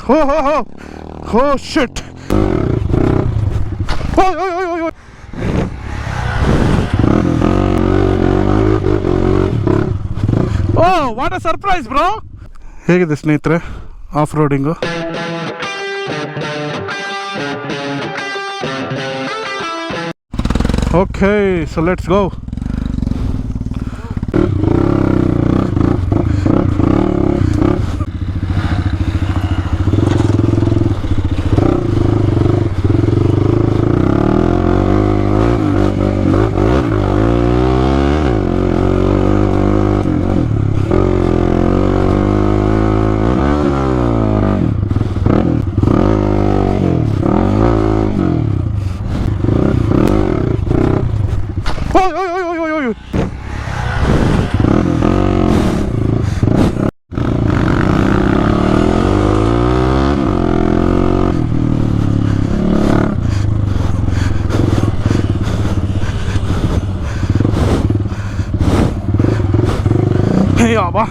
ಹೋ ಹೋ ಹೋ ಹೋ shit oh what a surprise bro ಹೇಗಿದೆ ಸ್ನೇಹಿತರೆ? Off roading okay so let's go ಓಯ್ ಓಯ್ ಓಯ್ ಓಯ್ ಓಯ್ ಓಯ್ ಯಾವಾ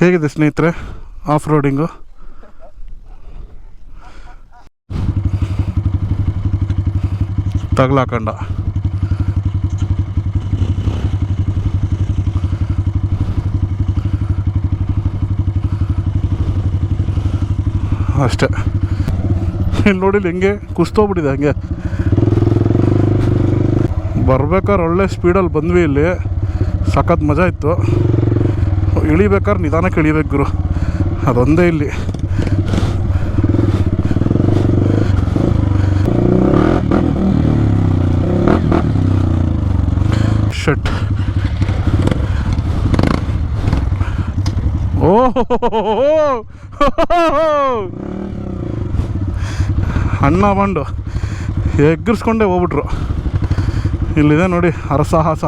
ಹೇಗಿದೆ ಸ್ನೇಹಿತರೆ ಆಫ್ ರೋಡಿಂಗು ತಗ್ಲಾಕಂಡ. ಅಷ್ಟೇ. ಇಲ್ಲಿ ನೋಡಿಲ್ಲ ಹೆಂಗೆ ಕುಸ್ತೋಗ್ಬಿಟ್ಟಿದೆ ಹಂಗೆ. ಬರ್ಬೇಕಾದ್ರೆ ಒಳ್ಳೆ ಸ್ಪೀಡಲ್ಲಿ ಬಂದ್ವಿ ಇಲ್ಲಿ. ಸಖತ್ ಮಜಾ ಇತ್ತು. ಇಳಿಬೇಕಾದ್ರೆ ನಿಧಾನಕ್ಕೆ ಇಳಿಬೇಕು ಗುರು. ಅದೊಂದೇ ಇಲ್ಲಿ. ಅಣ್ಣ ಬಂಡು. ಎಗ್ಗಿಸ್ಕೊಂಡೇ ಹೋಗ್ಬಿಟ್ರು. ಇಲ್ಲಿದೆ ನೋಡಿ ಅರಸಾಹಸ.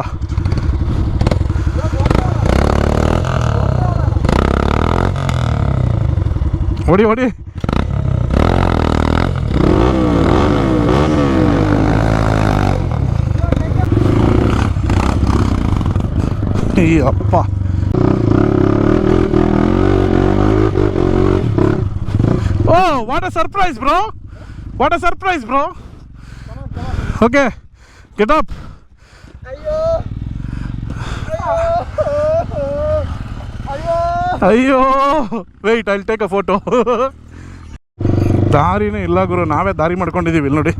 ಹೊಡಿ ಹೊಡಿ. ಈ ಅಪ್ಪ ಓ what a surprise bro what a surprise bro okay get up ಅಯ್ಯೋ wait I take a photo ದಾರಿನೇ ಇಲ್ಲ ಗುರು ನಾವೇ ದಾರಿ ಮಾಡ್ಕೊಂಡಿದ್ದೀವಿ ಇಲ್ಲಿ ನೋಡಿ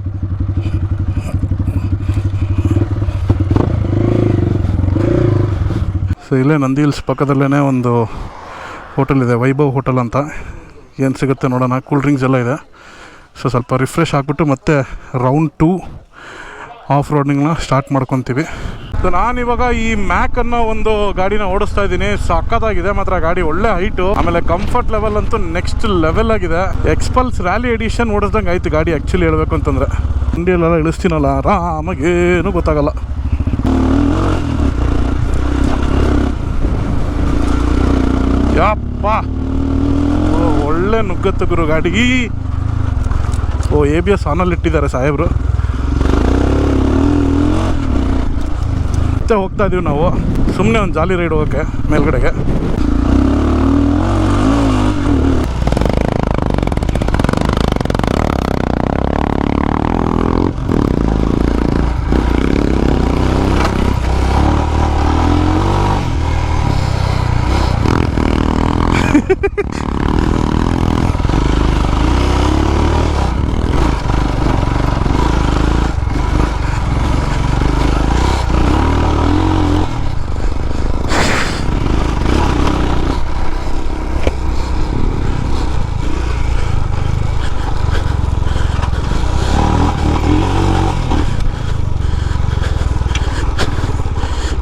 ಸೊ ಇಲ್ಲೇ ನಂದಿ ಹಿಲ್ಸ್ ಪಕ್ಕದಲ್ಲೇ ಒಂದು ಹೋಟೆಲ್ ಇದೆ. ವೈಭವ್ ಹೋಟೆಲ್ ಅಂತ. ಏನು ಸಿಗುತ್ತೆ ನೋಡೋಣ. ಕೂಲ್ ಡ್ರಿಂಕ್ಸ್ ಎಲ್ಲ ಇದೆ. ಸೊ ಸ್ವಲ್ಪ ರಿಫ್ರೆಶ್ ಆಗಿಬಿಟ್ಟು ಮತ್ತೆ ರೌಂಡ್ ಟೂ ಆಫ್ ರೋಡಿಂಗ್ನ ಸ್ಟಾರ್ಟ್ ಮಾಡ್ಕೊತೀವಿ. ಸೊ ನಾನಿವಾಗ ಈ ಮ್ಯಾಕ್ ಅನ್ನೋ ಒಂದು ಗಾಡಿನ ಓಡಿಸ್ತಾ ಇದ್ದೀನಿ. ಸಕ್ಕತ್ತಾಗಿದೆ ಮಾತ್ರ ಗಾಡಿ, ಒಳ್ಳೆ ಹೈಟು ಆಮೇಲೆ ಕಂಫರ್ಟ್ ಲೆವೆಲ್ ಅಂತೂ ನೆಕ್ಸ್ಟ್ ಲೆವೆಲ್ ಆಗಿದೆ. ಎಕ್ಸ್ಪಲ್ಸ್ ರ್ಯಾಲಿ ಎಡಿಷನ್ ಓಡಿಸ್ದಂಗೆ ಆಯ್ತು ಗಾಡಿ ಆ್ಯಕ್ಚುಲಿ ಹೇಳ್ಬೇಕು ಅಂತಂದರೆ. ಇಂಡಿಯಲ್ಲೆಲ್ಲ ಇಳಿಸ್ತೀನಲ್ಲ, ಆರಾಮಾಗೇನು ಗೊತ್ತಾಗಲ್ಲ. ಯಪ್ಪ! ನುಗ್ಗತ್ತು ಗುರು ಗಾಡಿ ಓ ಎ ಬಿ ಎಸ್ ಆನಲ್ಲಿ ಇಟ್ಟಿದ್ದಾರೆ ಸಾಹೇಬರು. ಮತ್ತೆ ಹೋಗ್ತಾ ಇದೀವಿ ನಾವು. ಸುಮ್ಮನೆ ಒಂದು ಜಾಲಿ ರೈಡ್ ಹೋಗೋಕ್ಕೆ ಮೇಲ್ಗಡೆಗೆ.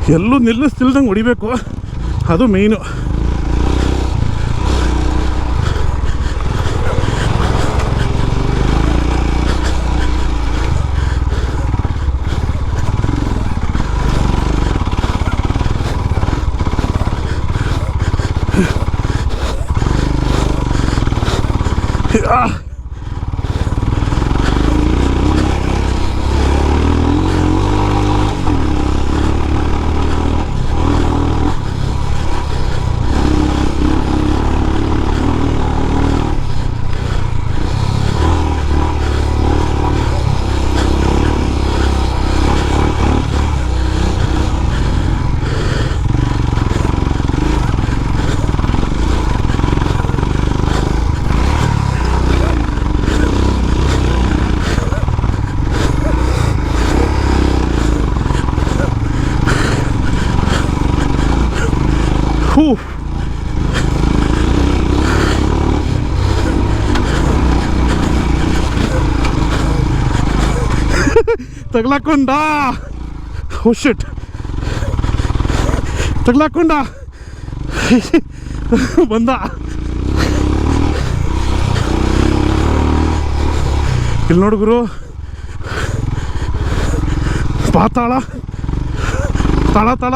ಎಲ್ಲೂ ನಿಲ್ಲಿಸ್ತಿಲ್ದಂಗೆ ಹೊಡಿಬೇಕು ಅದು ಮೇಯ್ನು Ah! ತಗ್ಲಾಕೊಂಡ ಓ ಶಿಟ್ ತಗ್ಲಾಕೊಂಡ ಬಂದ ಇಲ್ಲಿ ನೋಡು ಗುರು ಪಾತಾಳ ತಳ ತಳ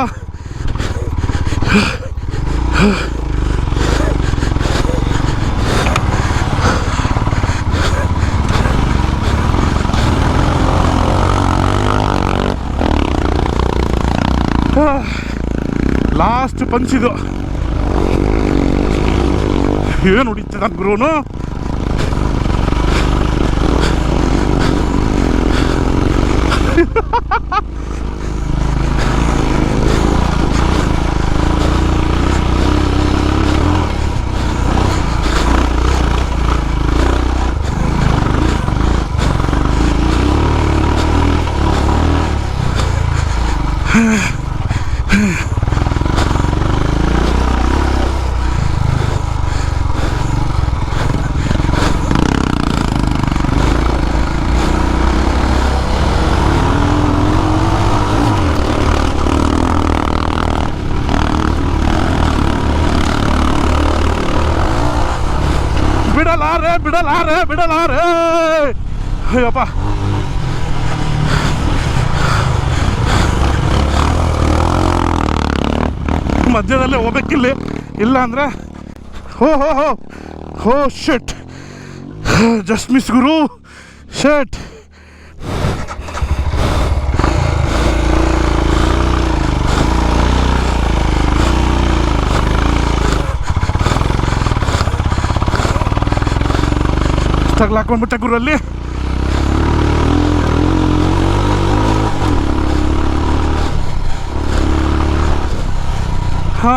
ಲಾಸ್ಟ್ ಪಂಚ್ ಇದು. ಏನು ಹೊಡಿತದ ಗುರುನು? ಬಿಡಲಾರೆ ಬಿಡಲಾರೆ. ಅಯ್ಯಪ್ಪ. ಮಧ್ಯದಲ್ಲೇ ಹೋಗ್ಬೇಕಿಲ್ಲ. ಇಲ್ಲ ಅಂದ್ರೆ, ಹೋ ಹೋ ಹೋ. ಹೋ ಶೆಟ್ ಜಸ್ಟ್ ಗುರು. ಶೆಟ್ ತಗ್ಲಾಕೊಂಡ್ಬಿಟ್ಟೆ ಗುರು ಅಲ್ಲಿ ಹಾ.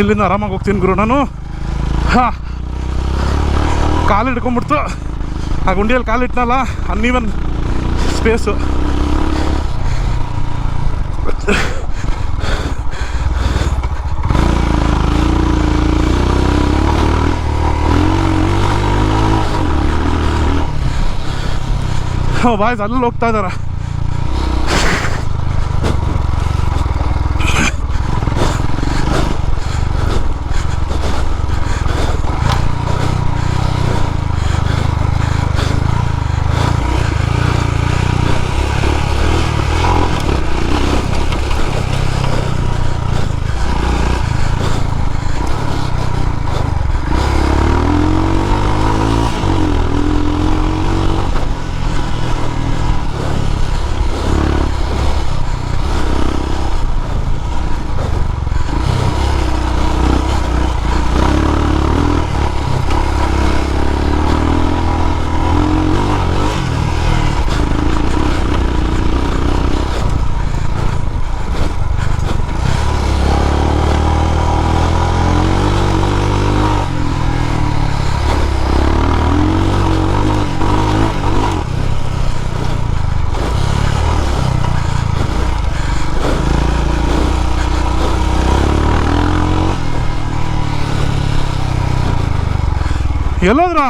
ಇಲ್ಲಿಂದ ಆರಾಮಾಗಿ ಹೋಗ್ತೀನಿ ಗುರು ನಾನು. ಹಾ. ಕಾಲು ಹಿಡ್ಕೊಂಬಿಡ್ತು ಆ ಗುಂಡಿಯಲ್ಲಿ ಕಾಲು ಇಟ್ನಲ್ಲ ಅನ್ನೀವನ್ ಸ್ಪೇಸು ಬಾಯ್ಸ್ ಅಲ್ಲಿ ಹೋಗ್ತಾ ಇದಾರೆ ಎಲ್ಲೋದ್ರ?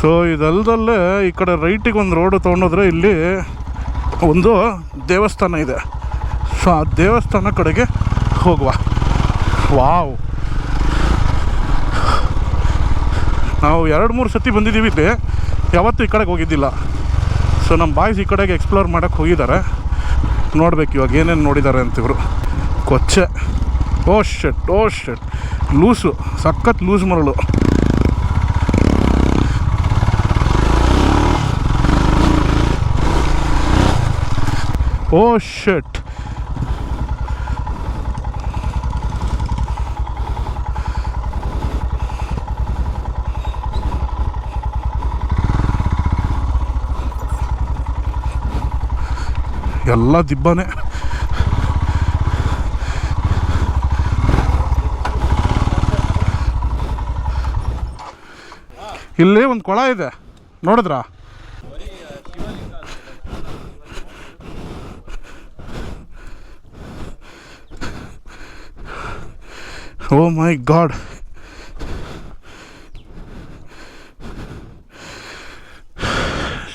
ಸೊ ಇದಲ್ದಲ್ಲೇ ಈ ಕಡೆ ರೈಟಿಗೆ ಒಂದು ರೋಡು ತೊಗೊಂಡೋದ್ರೆ ಇಲ್ಲಿ ಒಂದು ದೇವಸ್ಥಾನ ಇದೆ. ಸೊ ಆ ದೇವಸ್ಥಾನ ಕಡೆಗೆ ಹೋಗುವ. ವಾವ್ ನಾವು ಎರಡು ಮೂರು ಸತಿ ಬಂದಿದ್ದೀವಿ ಇಲ್ಲಿ. ಯಾವತ್ತೂ ಈ ಕಡೆಗೆ ಹೋಗಿದ್ದಿಲ್ಲ. ಸೊ ನಮ್ಮ ಬಾಯ್ಸ್ ಈ ಕಡೆಗೆ ಎಕ್ಸ್ಪ್ಲೋರ್ ಮಾಡೋಕ್ಕೆ ಹೋಗಿದ್ದಾರೆ. ನೋಡ್ಬೇಕು ಇವಾಗ ಏನೇನು ನೋಡಿದ್ದಾರೆ ಅಂತ ಇವರು. ಕೊಚ್ಚೆ. Oh shit oh shit loose ಸಖತ್ ಲೂಸ್ ಮರಳು. ಓ ಶೆಟ್ ಎಲ್ಲ ದಿಬ್ಬನೇ. ಇಲ್ಲಿ ಒಂದು ಕೊಳ ಇದೆ. ನೋಡಿದ್ರಾ? ಓ ಮೈ ಗಾಡ್.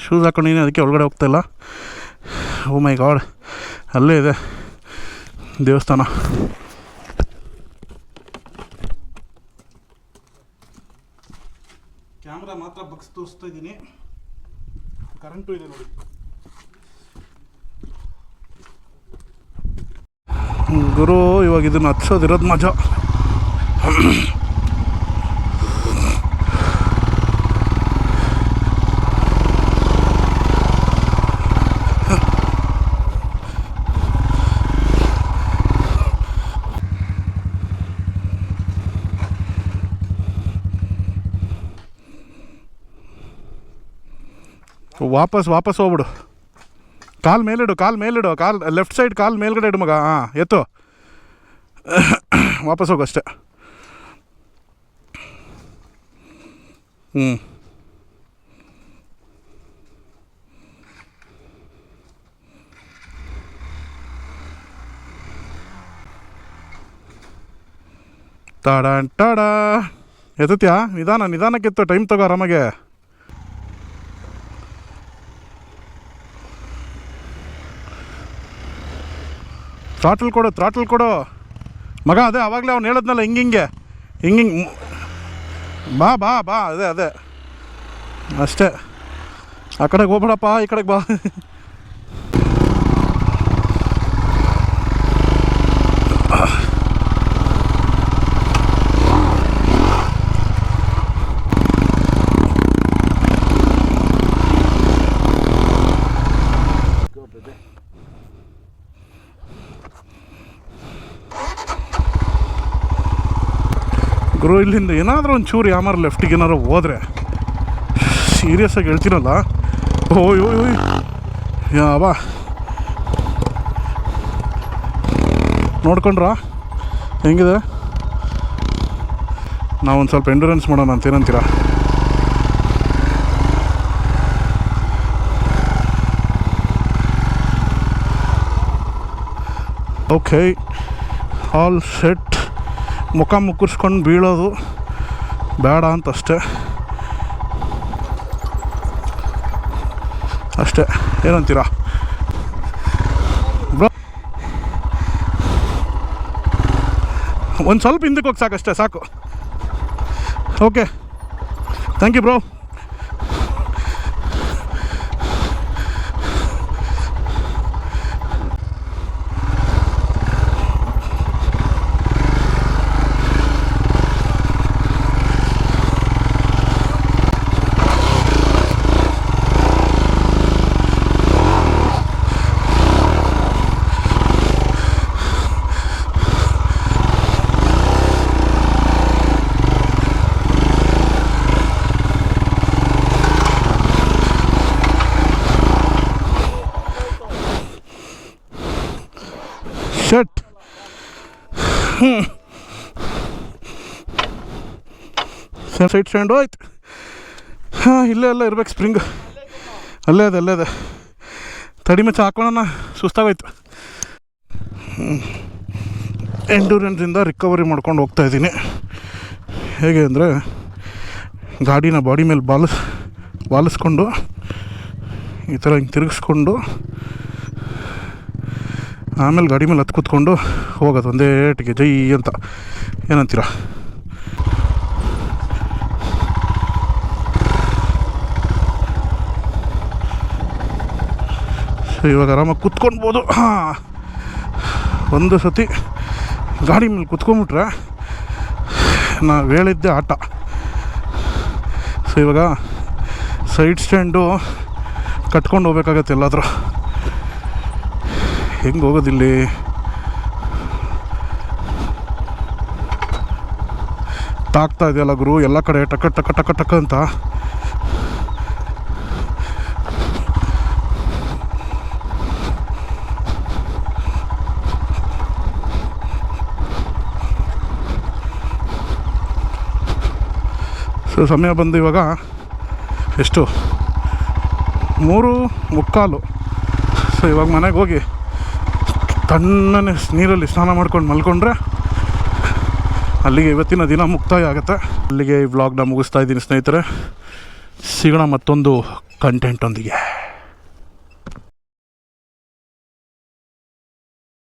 ಶೂಸ್ ಹಾಕೊಂಡಿನಿ ಅದಕ್ಕೆ ಒಳಗಡೆ ಹೋಗ್ತಾ ಇಲ್ಲ. Oh my god. ಅಲ್ಲೇ ಇದೆ ದೇವಸ್ಥಾನ. ಬಗ್ಸ್ ತೋರಿಸ್ತಾ ಇದ್ದೀನಿ ಕರೆಂಟು ಇದೆ ನೋಡಿ. ಗುರು ಇವಾಗ ಇದನ್ನು ಹಚ್ಚೋದಿರೋದು ಮಜಾ. ವಾಪಸ್ ವಾಪಸ್ ಹೋಗ್ಬಿಡು. ಕಾಲು ಮೇಲಿಡು ಕಾಲು ಮೇಲಿಡು. ಕಾಲು ಲೆಫ್ಟ್ ಸೈಡ್ ಕಾಲು ಮೇಲ್ಗಡೆ ಇಡು ಮಗ. ಹಾಂ, ಎತ್ತು. ವಾಪಸ್ ಹೋಗು ಅಷ್ಟೇ. ಹ್ಞೂ ತಾಡ. ಟಾಡಾ ಎತ್ತತ್ಯಾ? ನಿಧಾನ ನಿಧಾನಕ್ಕೆ ಎತ್ತು ಟೈಮ್ ತಗೋ ಆರಾಮಾಗೆ. ಥ್ರಾಟಲ್ ಕೊಡು ಥ್ರಾಟಲ್ ಕೊಡು. ಮಗ, ಅದೇ, ಅವಾಗಲೇ ಅವ್ನು ಹೇಳಿದ್ನಲ್ಲ ಹಿಂಗಿಂಗೆ ಹಿಂಗಿಂಗೆ ಬಾ ಬಾ ಬಾ, ಅದೇ ಅದೇ. ಅಷ್ಟೇ. ಆ ಕಡೆಗೆ ಹೋಗ್ಬೇಡಪ್ಪ, ಈ ಕಡೆಗೆ ಬಾ. ಗುರು ಇಲ್ಲಿಂದ ಏನಾದರೂ ಒಂದು ಚೂರು ಯಾಮಾರು ಲೆಫ್ಟಿಗೆ ಏನಾರು ಹೋದ್ರೆ. ಸೀರಿಯಸ್ ಆಗಿ ಹೇಳ್ತೀನಲ್ಲ. ಓಯ್ ಓಯ್ ಓಯ್. ಯಾವ ನೋಡ್ಕೊಂಡ್ರ? ಹೆಂಗಿದೆ? ನಾವೊಂದು ಸ್ವಲ್ಪ ಎಂಡೂರೆನ್ಸ್ ಮಾಡೋಣ ಅಂತ ಏನಂತೀರ ಓಕೆ ಆಲ್ ಸೆಟ್ ಮುಖ ಮುಕ್ಕರ್ಸ್ಕೊಂಡು ಬೀಳೋದು ಬೇಡ ಅಂತ ಅಷ್ಟೇ. ಅಷ್ಟೇ ಏನಂತೀರಾ ಒಂದು ಸ್ವಲ್ಪ ಹಿಂದಕ್ಕೆ ಹೋಗಿ ಸಾಕಷ್ಟೇ, ಸಾಕು. Okay thank you bro shut side stand ಆಯ್ತು ಹಾಂ, ಇಲ್ಲೇ ಎಲ್ಲ ಇರ್ಬೇಕು ಸ್ಪ್ರಿಂಗ್ ಅಲ್ಲೇ ಅದೇ ಅಲ್ಲೇ ಅದೇ. ತಡಿ ಮಚ್ಚ ಹಾಕೊಳ್ಳೋಣ ಸುಸ್ತಾಗೋಯ್ತು. ಎಂಡೂರೆನ್ಸಿಂದ ರಿಕವರಿ ಮಾಡ್ಕೊಂಡು ಹೋಗ್ತಾ ಇದ್ದೀನಿ. ಹೇಗೆ ಅಂದರೆ, ಗಾಡಿನ ಬಾಡಿ ಮೇಲೆ ಬಾಲಿಸ್, ಬಾಲಿಸ್ಕೊಂಡು, ಈ ಥರ ಹಿಂಗೆ ತಿರುಗಿಸ್ಕೊಂಡು ಆಮೇಲೆ ಗಾಡಿ ಮೇಲೆ ಹತ್ತು ಕೂತ್ಕೊಂಡು ಹೋಗೋದು, ಒಂದೇ ಟಿಕೆ, ಜೈ ಅಂತ. ಏನಂತೀರ? ಸೊ, ಇವಾಗ ಆರಾಮಾಗಿ ಕುತ್ಕೊಳ್ಬೋದು ಒಂದು ಸತಿ ಗಾಡಿ ಮೇಲೆ ಕುತ್ಕೊಂಬಿಟ್ರೆ ನಾವು ಹೇಳಿದ್ದೆ ಆಟ. ಸೊ, ಇವಾಗ ಸೈಡ್ ಸ್ಟ್ಯಾಂಡು ಕಟ್ಕೊಂಡು ಹೋಗ್ಬೇಕಾಗತ್ತೆ ಎಲ್ಲಾದರೂ. ಹೆಂಗೆ ಹೋಗೋದಿಲ್ಲಿ? ತಾಕ್ತಾ ಇದೆಯಲ್ಲ ಗುರು, ಎಲ್ಲ ಕಡೆ ಟಕ ಟಕ ಟಕ ಟಕ ಅಂತ. ಸೊ ಸಮಯ ಬಂದು ಇವಾಗ ಎಷ್ಟು? ಮೂರು ಮುಕ್ಕಾಲು. ಸೊ ಇವಾಗ ಮನೆಗೆ ಹೋಗಿ ತಣ್ಣನೆ ನೀರಲ್ಲಿ ಸ್ನಾನ ಮಾಡ್ಕೊಂಡು ಮಲ್ಕೊಂಡ್ರೆ ಅಲ್ಲಿಗೆ ಇವತ್ತಿನ ದಿನ ಮುಕ್ತಾಯ ಆಗುತ್ತೆ. ಅಲ್ಲಿಗೆ ಈ ವ್ಲಾಗ್ನ ಮುಗಿಸ್ತಾ ಇದ್ದೀನಿ ಸ್ನೇಹಿತರೆ. ಸಿಗೋಣ ಮತ್ತೊಂದು ಕಂಟೆಂಟೊಂದಿಗೆ